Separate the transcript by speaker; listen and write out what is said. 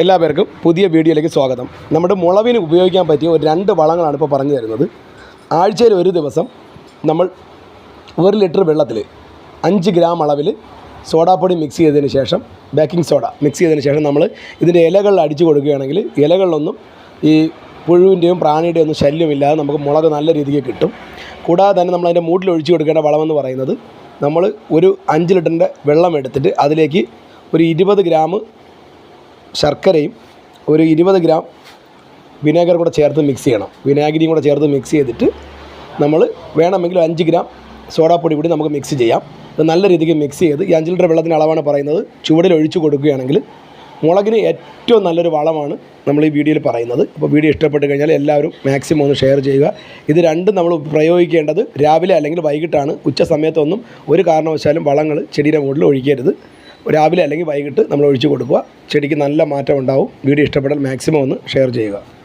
Speaker 1: എല്ലാവർക്കും പുതിയ വീഡിയോയിലേക്ക് സ്വാഗതം. നമ്മുടെ മുളവിന് ഉപയോഗിക്കാൻ പറ്റിയ ഒരു രണ്ട് വളങ്ങളാണ് ഇപ്പോൾ പറഞ്ഞു തരുന്നത്. ആഴ്ചയിൽ ഒരു ദിവസം നമ്മൾ ഒരു ലിറ്റർ വെള്ളത്തിൽ അഞ്ച് ഗ്രാം അളവിൽ സോഡാപ്പൊടി മിക്സ് ചെയ്തതിന് ശേഷം ബേക്കിംഗ് സോഡ മിക്സ് ചെയ്തതിന് ശേഷം നമ്മൾ ഇതിന്റെ ഇലകളിൽ അടിച്ചു കൊടുക്കുകയാണെങ്കിൽ ഇലകളിലൊന്നും ഈ പുഴുവിന്റെയും പ്രാണിയുടെയും ഒന്നും ശല്യമില്ലാതെ നമുക്ക് മുളക് നല്ല രീതിക്ക് കിട്ടും. കൂടാതെ തന്നെ നമ്മൾ അതിന്റെ മൂട്ടിൽ ഒഴിച്ചു കൊടുക്കേണ്ട വളമെന്ന് പറയുന്നത് നമ്മൾ ഒരു അഞ്ച് ലിറ്ററിന്റെ വെള്ളം എടുത്തിട്ട് അതിലേക്ക് ഒരു ഇരുപത് ഗ്രാം ശർക്കരയും ഒരു ഇരുപത് ഗ്രാം വിനേഗർ കൂടെ ചേർത്ത് മിക്സ് ചെയ്യണം. വിനാഗിരിയും കൂടെ ചേർത്ത് മിക്സ് ചെയ്തിട്ട് നമ്മൾ വേണമെങ്കിൽ അഞ്ച് ഗ്രാം സോഡാപ്പൊടി കൂടി നമുക്ക് മിക്സ് ചെയ്യാം. ഇത് നല്ല രീതിക്ക് മിക്സ് ചെയ്ത് ഈ അഞ്ച് ലിറ്റർ വെള്ളത്തിന്റെ അളവാണ് പറയുന്നത്. ചുവടിൽ ഒഴിച്ചു കൊടുക്കുകയാണെങ്കിൽ മുളകിന് ഏറ്റവും നല്ലൊരു വളമാണ് നമ്മൾ ഈ വീഡിയോയിൽ പറയുന്നത്. അപ്പോൾ വീഡിയോ ഇഷ്ടപ്പെട്ട് കഴിഞ്ഞാൽ എല്ലാവരും മാക്സിമം ഒന്ന് ഷെയർ ചെയ്യുക. ഇത് രണ്ടും നമ്മൾ പ്രയോഗിക്കേണ്ടത് രാവിലെ അല്ലെങ്കിൽ വൈകിട്ടാണ്. ഉച്ച സമയത്തൊന്നും ഒരു കാരണവശാലും വളങ്ങൾ ചെടിയുടെ മുകളിൽ ഒഴിക്കരുത്. രാവിലെ അല്ലെങ്കിൽ വൈകിട്ട് നമ്മൾ ഒഴിച്ചു കൊടുക്കുക. ചെടിക്ക് നല്ല മാറ്റം ഉണ്ടാവും. വീഡിയോ ഇഷ്ടപ്പെട്ടാൽ മാക്സിമം ഒന്ന് ഷെയർ ചെയ്യുക.